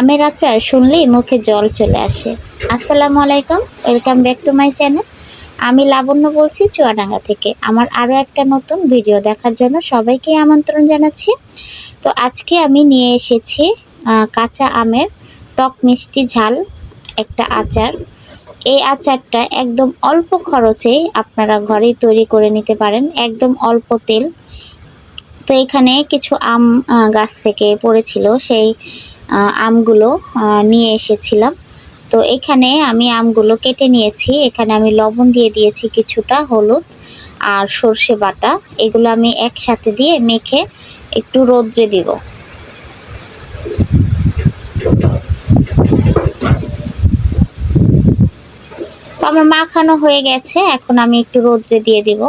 আমের আচার শুনলেই মুখে জল চলে আসে। আসসালামু আলাইকুম, welcome back to my channel. আমি লাবণ্য বলছি চুয়াডাঙ্গা থেকে। আমার আরও একটা নতুন ভিডিও দেখার জন্য সবাইকে আমন্ত্রণ জানাচ্ছি। তো আজকে আমি নিয়ে এসেছি কাঁচা আমের টক মিষ্টি ঝাল একটা আচার। এই আচারটা একদম অল্প খরচে আপনারা ঘরেই তৈরি করে নিতে পারেন, একদম অল্প তেল। তো এখানে কিছু আম গাছ থেকে পড়েছিল, সেই আমগুলো নিয়ে এসেছিলাম। তো এখানে আমি আমগুলো কেটে নিয়েছি। এখানে আমি লবণ দিয়ে দিয়েছি কিছুটা হলুদ আর সর্ষে বাটা। এগুলো আমি একসাথে দিয়ে মেখে একটু রোদ্রে দিব। আমার মাখানো হয়ে গেছে। এখন আমি একটু রোদ্রে দিয়ে দিব।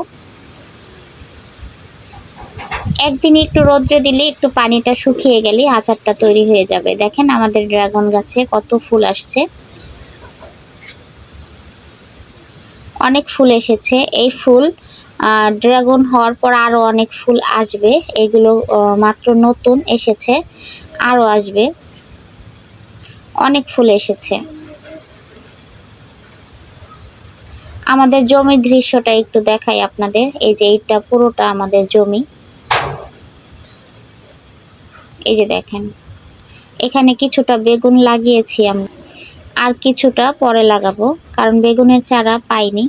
একদিন একটু রোদ্রে দিলে একটু পানিটা শুকিয়ে গেলে আচারটা তৈরি হয়ে যাবে। দেখেন আমাদের ড্রাগন গাছে কত ফুল আসছে। অনেক ফুল এসেছে। এই ফুল ড্রাগন হওয়ার পর আরও অনেক ফুল আসবে। এগুলো মাত্র নতুন এসেছে, আরও আসবে। অনেক ফুল এসেছে। আমাদের জমির দৃশ্যটা একটু দেখাই আপনাদের। এই যে এইটা পুরোটা আমাদের জমি। এই যে দেখেন। এখানে কিছুটা বেগুন লাগিয়েছি আমি আর কিছুটা পরে লাগাবো, কারণ বেগুনের চারা পাইনি।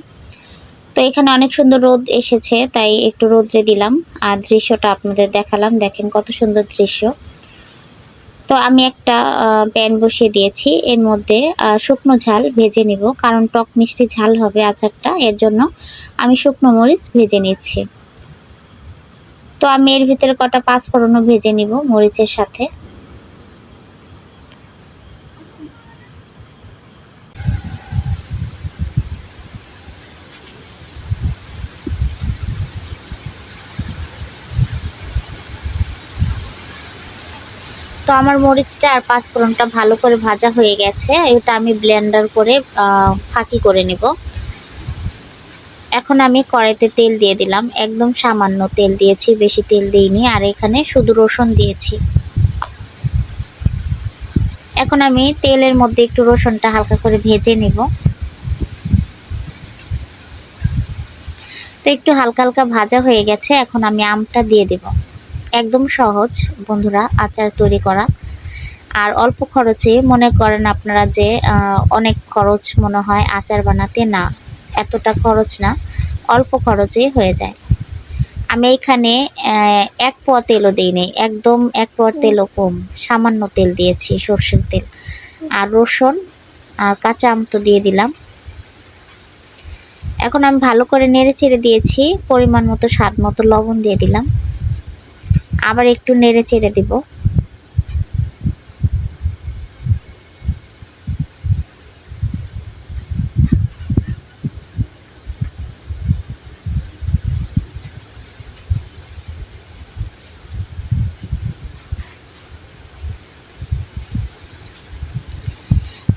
তো এখানে অনেক সুন্দর রোদ এসেছে, তাই একটু রোদ্রে দিলাম। আর দৃশ্যটা আপনাদের দেখালাম, দেখেন কত সুন্দর দৃশ্য। তো আমি একটা প্যান বসিয়ে দিয়েছি। এর মধ্যে শুকনো ঝাল ভেজে নিব, কারণ টক মিষ্টি ঝাল হবে আচারটা। এর জন্য আমি শুকনো মরিচ ভেজে নিচ্ছি। তো আমি এর ভিতরে কটা পাঁচ ফোড়নও ভেজে নিব মরিচের সাথে। তো আমার মরিচটা আর পাঁচ ফোড়নটা ভালো করে ভাজা হয়ে গেছে। এটা আমি ব্লেন্ডার করে ফাঁকি করে নেব। এখন আমি কড়াইতে তেল দিয়ে দিলাম। একদম সামান্য তেল দিয়েছি, বেশি তেল দিইনি। আর এখানে শুধু রসুন দিয়েছি। এখন আমি তেলের মধ্যে একটু রসুনটা হালকা করে ভেজে নিব। তো একটু হালকা হালকা ভাজা হয়ে গেছে। এখন আমি আমটা দিয়ে দেব। একদম সহজ, বন্ধুরা, আচার তৈরি করা। আর অল্প খরচে মনে করেন আপনারা যে অনেক খরচ মনে হয় আচার বানাতে না। এতটা খরচ না, অল্প খরচেই হয়ে যায়। আমি এখানে এক পোয়া তেলও দিইনি একদম এক পোয়া তেলও কম, সামান্য তেল দিয়েছি, সর্ষের তেল। আর রসুন আর কাঁচা আম তো দিয়ে দিলাম। এখন আমি ভালো করে নেড়ে চেড়ে দিয়েছি, পরিমাণ মতো, স্বাদ মতো লবণ দিয়ে দিলাম। আবার একটু নেড়ে চেড়ে দিব।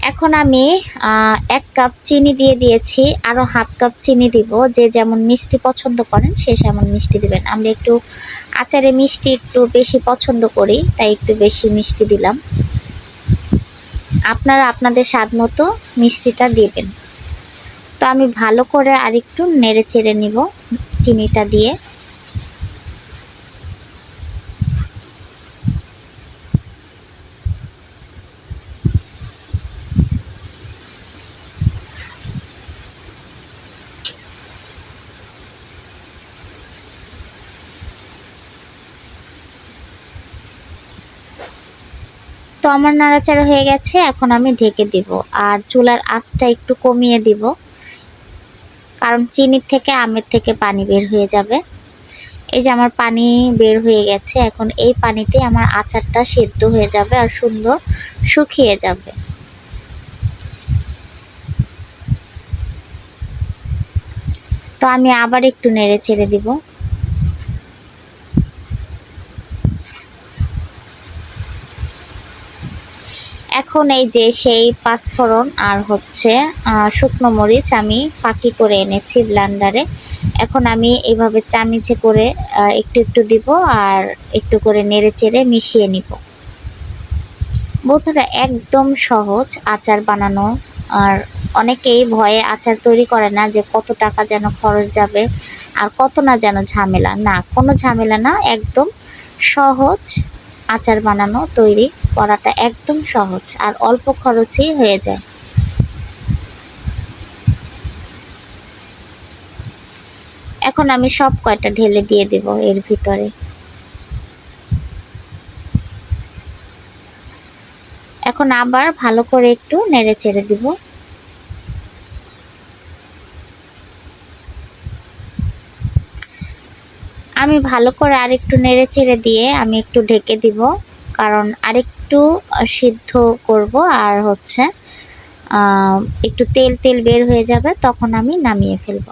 এখন আমি এক কাপ চিনি দিয়ে দিয়েছি আরও হাফ কাপ চিনি দিব, যে যেমন মিষ্টি পছন্দ করেন সে সেমন মিষ্টি দিবেন। আমরা একটু আচারে মিষ্টি একটু বেশি পছন্দ করি, তাই একটু বেশি মিষ্টি দিলাম। আপনারা আপনাদের স্বাদ মতো মিষ্টিটা দিবেন। তো আমি ভালো করে আরেকটু নেড়ে চেড়ে নিব চিনিটা দিয়ে। তো আমার নাড়াচাড়া হয়ে গেছে, এখন আমি ঢেকে দিব। আর চুলার আঁচটা একটু কমিয়ে দিব, কারণ চিনির থেকে আমের থেকে পানি বের হয়ে যাবে। এই যে আমার পানি বের হয়ে গেছে, এখন এই পানিতে আমার আচারটা সেদ্ধ হয়ে যাবে আর সুন্দর শুকিয়ে যাবে। তো আমি আবার একটু নেড়ে ছেড়ে দিব। এখন এই যে সেই পাঁচফোড়ন আর হচ্ছে শুকনো মরিচ আমি ফাঁকি করে এনেছি ব্লান্ডারে এখন আমি এইভাবে চামিচে করে একটু একটু দিব আর একটু করে নেড়ে চেড়ে মিশিয়ে নিব। বন্ধুরা, একদম সহজ আচার বানানো। আর অনেকেই ভয়ে আচার তৈরি করে না যে কত টাকা যেন খরচ যাবে আর কত না যেন ঝামেলা। না, কোনো ঝামেলা না, একদম সহজ আচার বানানো তৈরি। করাটা একদম সহজ আর অল্প খরচেই হয়ে যায়। এখন আমি সব কয়টা ঢেলে দিয়ে দেব এর ভিতরে। এখন আবার ভালো করে একটু নেড়ে চেড়ে দিব। আমি ভালো করে আরেকটু নেড়ে চেড়ে দিয়ে আমি একটু ঢেকে দিব। কারণ আরেকটু সিদ্ধ করব আর হচ্ছে একটু তেল তেল বের হয়ে যাবে, তখন আমি নামিয়ে ফেলব।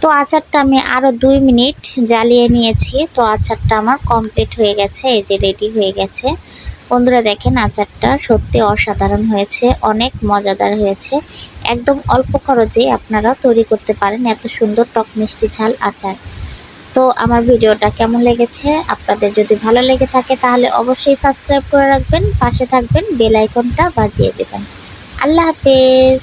তো আচারটা আমি আরও দুই মিনিট জ্বালিয়ে নিয়েছি। তো আচারটা আমার কমপ্লিট হয়ে গেছে, এই যে রেডি হয়ে গেছে। বন্ধুরা দেখেন, আচারটা সত্যি অসাধারণ হয়েছে, অনেক মজাদার হয়েছে। একদম অল্প খরচেই আপনারা তৈরি করতে পারেন এত সুন্দর টক মিষ্টি ঝাল আচার। তো আমার ভিডিওটা কেমন লেগেছে? আপনাদের যদি ভালো লেগে থাকে তাহলে অবশ্যই সাবস্ক্রাইব করে রাখবেন, পাশে থাকবেন, বেল আইকনটা বাজিয়ে দেবেন। আল্লাহ হাফেজ।